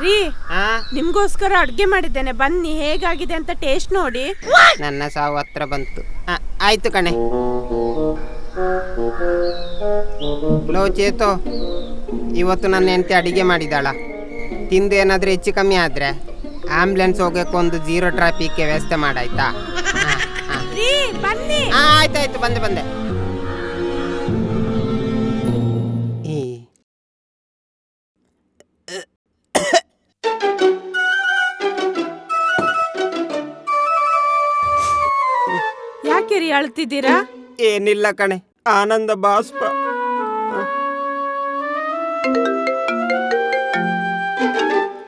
ರೀ ಆ? ನಿಮ್ಗೋಸ್ಕರ ಅಡ್ಗೆ ಮಾಡಿದ್ದೇನೆ. ಬನ್ನಿ ಹೇಗಾಗಿದೆ ಅಂತ ಟೇಸ್ಟ್ ನೋಡಿ. ನನ್ನ ಸಾವು ಹತ್ರ ಬಂತು. ಆ, ಆಯ್ತು ಕಣೆ. ಲೋ ಚೇತೋ ಇವತ್ತು ನನ್ನ ಹೆಂಡತಿ ಅಡಿಗೆ ಮಾಡಿದಾಳ. ತಿಂದು ಏನಾದರೂ ಹೆಚ್ಚು ಕಮ್ಮಿ ಆದರೆ ಆಂಬ್ಯುಲೆನ್ಸ್ ಹೋಗೋಕೆ ಒಂದು ಜೀರೋ ಟ್ರಾಫಿಕ್ಗೆ ವ್ಯವಸ್ಥೆ ಮಾಡಾಯ್ತಾ? ರೀ ಬನ್ನಿ. ಆಯ್ತಾಯ್ತು ಬಂದೆ ಬಂದೆ. ಯಾಕೆ ರೀ ಅಳ್ತಿದ್ದೀರಾ? ಏನಿಲ್ಲ ಕಣೆ ಆನಂದ ಬಾಸ್ಪ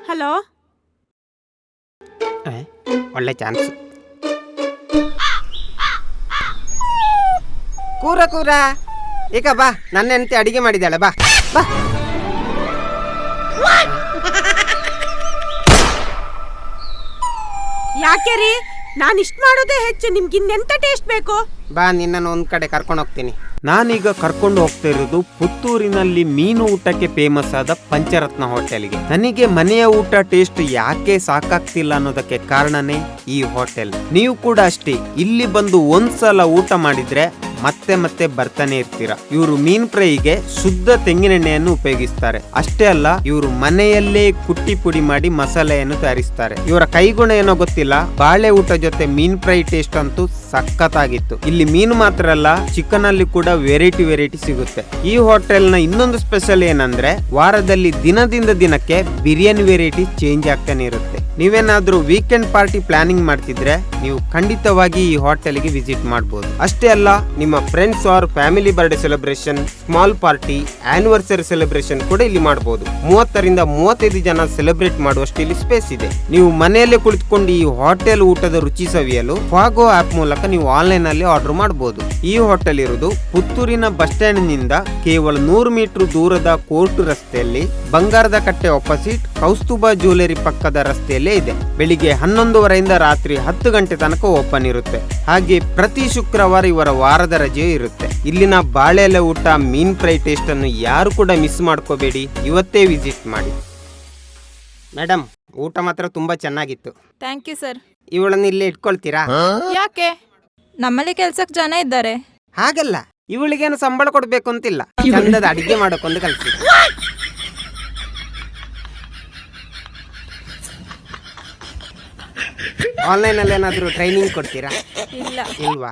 ಹಲೋ? ಒಳ್ಳೆ ಚಾನ್ಸ್. ಕೂರ ಕೂರ. ಈಗ ಬಾ ನನ್ನ ಹೆಂಡತಿ ಅಡಿಗೆ ಮಾಡಿದಾಳೆ ಬಾ. ಬಾ. ಯಾಕೆ ರೀ? ನಾನು ಇಷ್ಟು ಮಾಡೋದೇ ಹೆಚ್ಚು ನಿಮ್ಗೆ ಇನ್ನೆಂತ ಟೇಸ್ಟ್ ಬೇಕು? ಬಾ ನಿನ್ನನ್ನು ಒಂದ್ ಕಡೆ ಕರ್ಕೊಂಡು ಹೋಗ್ತೀನಿ. ನಾನೀಗ ಕರ್ಕೊಂಡು ಹೋಗ್ತಾ ಇರೋದು ಪುತ್ತೂರಿನಲ್ಲಿ ಮೀನು ಊಟಕ್ಕೆ ಫೇಮಸ್ ಆದ ಪಂಚರತ್ನ ಹೋಟೆಲ್ಗೆ. ನನಗೆ ಮನೆಯ ಊಟ ಟೇಸ್ಟ್ ಯಾಕೆ ಸಾಕಾಗ್ತಿಲ್ಲ ಅನ್ನೋದಕ್ಕೆ ಕಾರಣನೇ ಈ ಹೋಟೆಲ್. ನೀವು ಕೂಡ ಅಷ್ಟೇ ಇಲ್ಲಿ ಬಂದು ಒಂದ್ಸಲ ಊಟ ಮಾಡಿದ್ರೆ ಮತ್ತೆ ಮತ್ತೆ ಬರ್ತಾನೆ ಇರ್ತೀರಾ. ಇವರು ಮೀನ್ ಫ್ರೈಗೆ ಶುದ್ಧ ತೆಂಗಿನೆಣ್ಣೆಯನ್ನು ಉಪಯೋಗಿಸ್ತಾರೆ. ಅಷ್ಟೇ ಅಲ್ಲ, ಇವರು ಮನೆಯಲ್ಲೇ ಕುಟ್ಟಿ ಪುಡಿ ಮಾಡಿ ಮಸಾಲೆಯನ್ನು ತಯಾರಿಸ್ತಾರೆ. ಇವರ ಕೈಗುಣ ಏನೋ ಗೊತ್ತಿಲ್ಲ, ಬಾಳೆ ಊಟ ಜೊತೆ ಮೀನ್ ಫ್ರೈ ಟೇಸ್ಟ್ ಅಂತೂ ಸಖತ್ತಾಗಿತ್ತು. ಇಲ್ಲಿ ಮೀನು ಮಾತ್ರ ಅಲ್ಲ ಚಿಕನ್ ಅಲ್ಲಿ ಕೂಡ ವೆರೈಟಿ ವೆರೈಟಿ ಸಿಗುತ್ತೆ. ಈ ಹೋಟೆಲ್ನ ಇನ್ನೊಂದು ಸ್ಪೆಷಲ್ ಏನಂದ್ರೆ, ವಾರದಲ್ಲಿ ದಿನದಿಂದ ದಿನಕ್ಕೆ ಬಿರಿಯಾನಿ ವೆರೈಟಿ ಚೇಂಜ್ ಆಗ್ತಾನೆ ಇರುತ್ತೆ. ನೀವೇನಾದ್ರೂ ವೀಕೆಂಡ್ ಪಾರ್ಟಿ ಪ್ಲಾನಿಂಗ್ ಮಾಡ್ತಿದ್ರೆ ನೀವು ಖಂಡಿತವಾಗಿ ಈ ಹೋಟೆಲ್ಗೆ ವಿಸಿಟ್ ಮಾಡಬಹುದು ಅಷ್ಟೇ ಅಲ್ಲ, ನಿಮ್ಮ friends or family birthday celebration small party anniversary celebration ಕೂಡ ಇಲ್ಲಿ ಮಾಡಬಹುದು ಮೂವತ್ತರಿಂದ ಮೂವತ್ತೈದು ಜನ ಸೆಲೆಬ್ರೇಟ್ ಮಾಡುವಷ್ಟು ಇಲ್ಲಿ ಸ್ಪೇಸ್ ಇದೆ. ನೀವು ಮನೆಯಲ್ಲೇ ಕುಳಿತುಕೊಂಡು ಈ ಹೋಟೆಲ್ ಊಟದ ರುಚಿ ಸವಿಯಲು ಫಾಗೋ ಆಪ್ ಮೂಲಕ ನೀವು ಆನ್ಲೈನ್ ಅಲ್ಲಿ ಆರ್ಡರ್ ಮಾಡಬಹುದು ಈ ಹೋಟೆಲ್ ಇರುವುದು ಪುತ್ತೂರಿನ ಬಸ್ ಸ್ಟ್ಯಾಂಡ್ನಿಂದ ಕೇವಲ ನೂರು ಮೀಟರ್ ದೂರದ ಕೋರ್ಟ್ ರಸ್ತೆಯಲ್ಲಿ ಬಂಗಾರದ ಕಟ್ಟೆ ಆಪೋಸಿಟ್ ಕೌಸ್ತುಬಾ ಜ್ಯುವೆಲರಿ ಪಕ್ಕದ ರಸ್ತೆಯಲ್ಲೇ ಇದೆ. ಬೆಳಿಗ್ಗೆ ಹನ್ನೊಂದುವರೆಯಿಂದ ರಾತ್ರಿ ಹತ್ತು ಗಂಟೆ ತನಕ ಓಪನ್ ಇರುತ್ತೆ. ಹಾಗೆ ಪ್ರತಿ ಶುಕ್ರವಾರ ಇವರ ವಾರದ ರಜೆ ಇರುತ್ತೆ. ಇಲ್ಲಿನ ಬಾಳೆಲೆ ಊಟ ಮೀನ್ ಫ್ರೈ ಟೇಸ್ಟ್ ಅನ್ನು ಯಾರು ಕೂಡ ಮಿಸ್ ಮಾಡ್ಕೋಬೇಡಿ. ಇವತ್ತೇ ವಿಸಿಟ್ ಮಾಡಿ. ಮೇಡಮ್ ಊಟ ಮಾತ್ರ ತುಂಬಾ ಚೆನ್ನಾಗಿತ್ತು. ಥ್ಯಾಂಕ್ ಯು ಸರ್ ಇವಳನ್ನ ಇಲ್ಲೇ ಇಟ್ಕೊಳ್ತೀರಾ? ಯಾಕೆ? ನಮ್ಮಲ್ಲಿ ಕೆಲ್ಸಕ್ಕೆ ಜನ ಇದ್ದಾರೆ. ಹಾಗಲ್ಲ. ಇವಳಿಗೇನು ಸಂಬಳ ಕೊಡ್ಬೇಕು ಅಂತಿಲ್ಲ. ಚಂದದ ಅಡಿಗೆ ಮಾಡೋಕೊಂದು ಕಲ್ಸಿ ಆನ್ಲೈನ್ ಅಲ್ಲಿ ಏನಾದರೂ ಟ್ರೈನಿಂಗ್ ಕೊಡ್ತೀರಾ? ಇಲ್ಲ. ಇಲ್ವಾ?